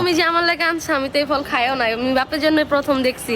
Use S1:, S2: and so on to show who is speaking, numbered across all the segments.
S1: তুমি যে আমার লাগে আনছো, আমি তো এই ফল খাইও না আমি বাপের জন্য প্রথম দেখছি।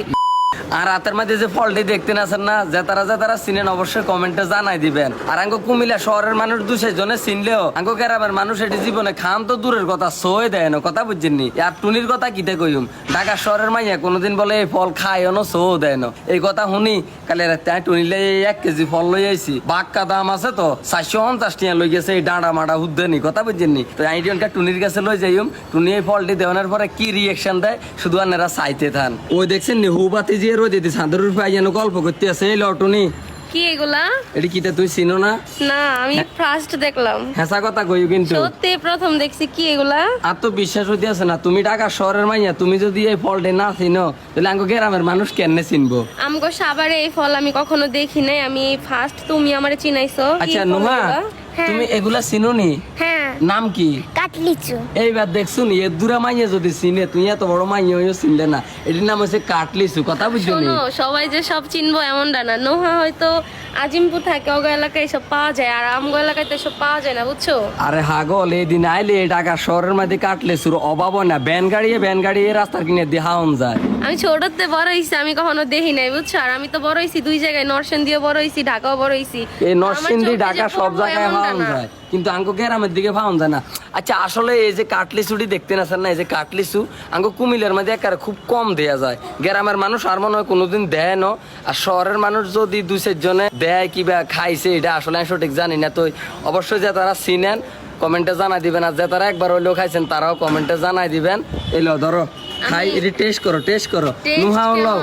S2: আর রাতের মধ্যে যে ফলটি দেখতে আছেন না যে তারা যে তারা চিনেন অবশ্যই কমেন্টে জানাই দিবেন। আর আঙ্গো কুমিল্লা শহরের মানুষ দু জনে চিনলেও, আঙ্গো গ্রামের মানুষ এটি জীবনে খান তো দূরের কথা, সই দেয় না, কথা বুঝছেননি আর টুনির কথা কিতে কইম? ঢাকা শহরের মাইয়া কোনোদিন বলে, এই ফল খায় না সো দেয় না। এই কথা শুনি, কালি রাতে টুনিলে এক কেজি ফল লই আইছি। বাক্কা দাম আছে তো, চারশো পঞ্চাশ টিয়া লই গেছে এই ডাঁড়া মাডা হুদ্দে নি, কথা বুঝছেন নি? তো আমি টিয়নকা টুনির কাছে লই যাইম। টুনি এই ফলটি দেওয়ানোর পরে কি রিয়েকশন দেয়? শুধু আনেরা চাইতে থান। ওই দেখছেন নি হুবাতি যে রোদ দিতে ছাদের উপরে যেন গল্প করতে আছে এই লটুনি
S1: কি এগুলা?
S2: এটি কিতে তুই চিনো না?
S1: না আমি ফার্স্ট দেখলাম।
S2: হেসা কথা কই কিন্তু।
S1: সত্যি প্রথম দেখছি কি এগুলা?
S2: আর তো বিশ্বাস হইতে আছে না তুমি ঢাকা শহরের মাইয়া তুমি যদি এই ফলটি না চিনো তাহলে আঙ্গো গ্রামের মানুষ কেনে চিনবো?
S1: আমগো সাভারে এই ফল আমি কখনো দেখি নাই আমি ফার্স্ট তুমি আমারে চিনাইছো।
S2: আচ্ছা
S1: ফল
S2: নুমা
S1: হ্যাঁ
S2: তুমি এগুলা চিনো নি
S1: হ্যাঁ
S2: নাম কি?
S3: কাটলিচু।
S2: এইবার দেখছ নি এ দূরা মাইয়া যদি চিনে তুই এত বড় মাইয়া হইও চিনলে না। এটির নাম হচ্ছে কাটলিসু কথা বুঝছ নি
S1: শোনো সবাই যে সব চিনবো এমনটা না নোহা হয়তো আজিমপুর থাকে অগ এলাকায় সব পাওয়া যায় আর আমগো এলাকায় তো সব পাওয়া যায় না বুঝছ?
S2: আরে হাগল এই দিন আইলে এই ঢাকা শহরের মধ্যে কাটলিসুর অভাব হয় না। ব্যান গাড়ি ব্যান গাড়ি এই রাস্তার কিনে দিয়ে হাওন যায়।
S1: আমি ছোটতে বড় হইছি আমি কখনো দেখি নাই বুঝছ? আর আমি তো বড় হইছি দুই জায়গায় নরসিংদীও বড় হইছি ঢাকাও বড় হইছি।
S2: এই নরসিংদী ঢাকা সব জায়গায় পাওয়া যায় কিন্তু আঙ্কো গ্রামের দিকে পাওয়া যায় না। আচ্ছা আসলে এই যে কাটলিসুটি দেখতে না স্যার না এই যে কাটলিসু আঙ্কো কুমিল্লার মধ্যে একারে খুব কম দেয়া যায়। গ্রামের মানুষ আর মনে হয় কোনোদিন দেয় না। আর শহরের মানুষ যদি দুই জনে দেয় কিবা খাইছে এটা আসলে আমি সঠিক জানি না। তো অবশ্যই যে তারা চিনেন কমেন্টে জানাই দিবেন। আর যে তারা একবার হইলেও খাইছেন তারাও কমেন্টে জানাই দিবেন। এলো ধরো খাই এটি টেস্ট করো টেস্ট করো। নুহাও লও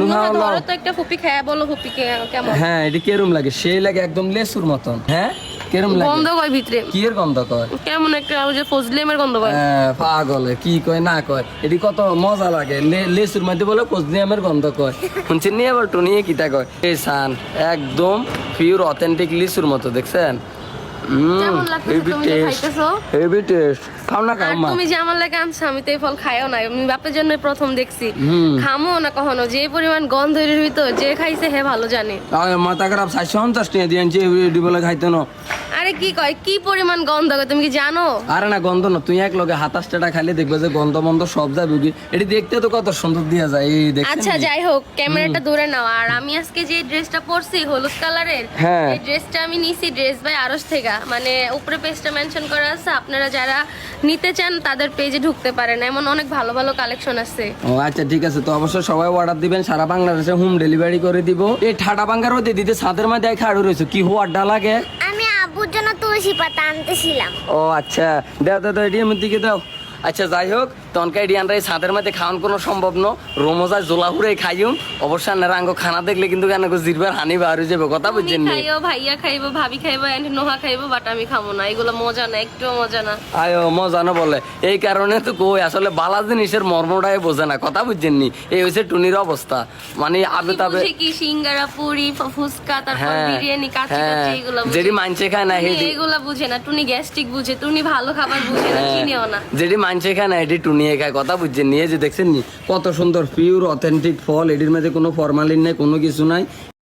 S2: নুহাও লও।
S1: তো একটা ফুপি খায় বলো ফুপি কেমন?
S2: হ্যাঁ এটি কেরম লাগে? সেই লাগে একদম লেসুর মতন। হ্যাঁ? কেরম লাগে?
S1: গন্ধ কয় ভিতরে?
S2: কি এর গন্ধ কয়?
S1: কেমন একটা ওই যে ফজলিমের গন্ধ কয়?
S2: হ্যাঁ, পাগলে কি কয় না কয়। এটি কত মজা লাগে লেসুর মধ্যে বলে কোচনিয়ামের গন্ধ কয়। শুনছেন নিয়ে আবার টুনিয়ে কিতা কয়? এই সান একদম পিওর অথেন্টিক লিচুর মতো দেখছেন?
S1: তুমি যে আমার লাগে আনছো আমি তো এই ফল খাইও না আমি বাপের জন্য প্রথম দেখছি। খামো না কখনো? যে পরিমাণ গন্ধ ভিতর যে খাইছে হে ভালো জানে।
S2: মাথা খারাপ সাতশো পঞ্চাশ টাকা দিয়ে আনছি এডি বলে খাইতে না।
S1: আরে কি কয়? কি পরিমাণ গন্ধ কয় তুমি কি জানো?
S2: আরে না গন্ধ না তুই এক লগে হাতাশটা খাইলে দেখবে যে গন্ধ বন্ধ সব যাবে কি এটি দেখতে তো কত সুন্দর দিয়া যায় এই দেখছেন
S1: আচ্ছা যাই হোক ক্যামেরাটা দূরে নাও। আর আমি আজকে যে ড্রেসটা পরছি হলুদ কালারের
S2: হ্যাঁ।
S1: এই ড্রেসটা আমি নিছি ড্রেস বাই আরস থেকে। মানে উপরে পেজটা মেনশন করা আছে আপনারা যারা নিতে চান তাদের পেজে ঢুকতে পারেন। এমন অনেক ভালো ভালো কালেকশন আছে।
S2: ও আচ্ছা ঠিক আছে। তো অবশ্যই সবাই অর্ডার দিবেন সারা বাংলাদেশে হোম ডেলিভারি করে দিব। এই ঠাডা বাঙ্গারও দিয়ে দিতে ছাদের মধ্যে খাড়ু রয়েছে। কি লাগে?
S3: আমি আব্বুর জন্য তুলসী পাতা আনতেছিলাম।
S2: ও আচ্ছা দাও দাও আমার দিকে দাও। আচ্ছা যাই হোক তনকা এডিয়ানরা এই ছাদের মধ্যে খাওয়ান কোনো সম্ভব ন রোমোজা জোলা হুড়ে খাইম অবশ্য আপনারা খানা দেখলে কিন্তু কেন জিরবার হানি বার হয়ে যাবে কথা বুঝছেন
S1: খাইও ভাইয়া খাইবো ভাবি খাইবো এন্ড নোহা খাইবো বাট আমি খাব না। এগুলো মজা না একটু মজা না।
S2: আয়ো মজা না বলে। এই কারণে তো কই আসলে বালা জিনিসের মর্মটাই বোঝে না কথা বুঝছেন নি? এই হচ্ছে টুনির অবস্থা। মানে আবে
S1: কি
S2: তাবে
S1: বুঝে কি সিঙ্গারা পুরি ফ- ফুচকা তারপর
S2: হ্যাঁ,
S1: বিরিয়ানি কাচ্চি
S2: হ্যাঁ,
S1: কাচ্চি এগুলো।
S2: যেটি মানছে খায় না
S1: এগুলা বুঝে না টুনি গ্যাস্ট্রিক বুঝে টুনি ভালো খাবার বুঝে না
S2: হ্যাঁ,
S1: চিনিও না।
S2: যেটি খায় এটি টুনিয়ে কথা বুঝছেন নিয়ে যে দেখছেন নি, কত সুন্দর পিওর অথেন্টিক ফল এটির মধ্যে কোনো ফরমালিন নেই, কোনো কিছু নাই।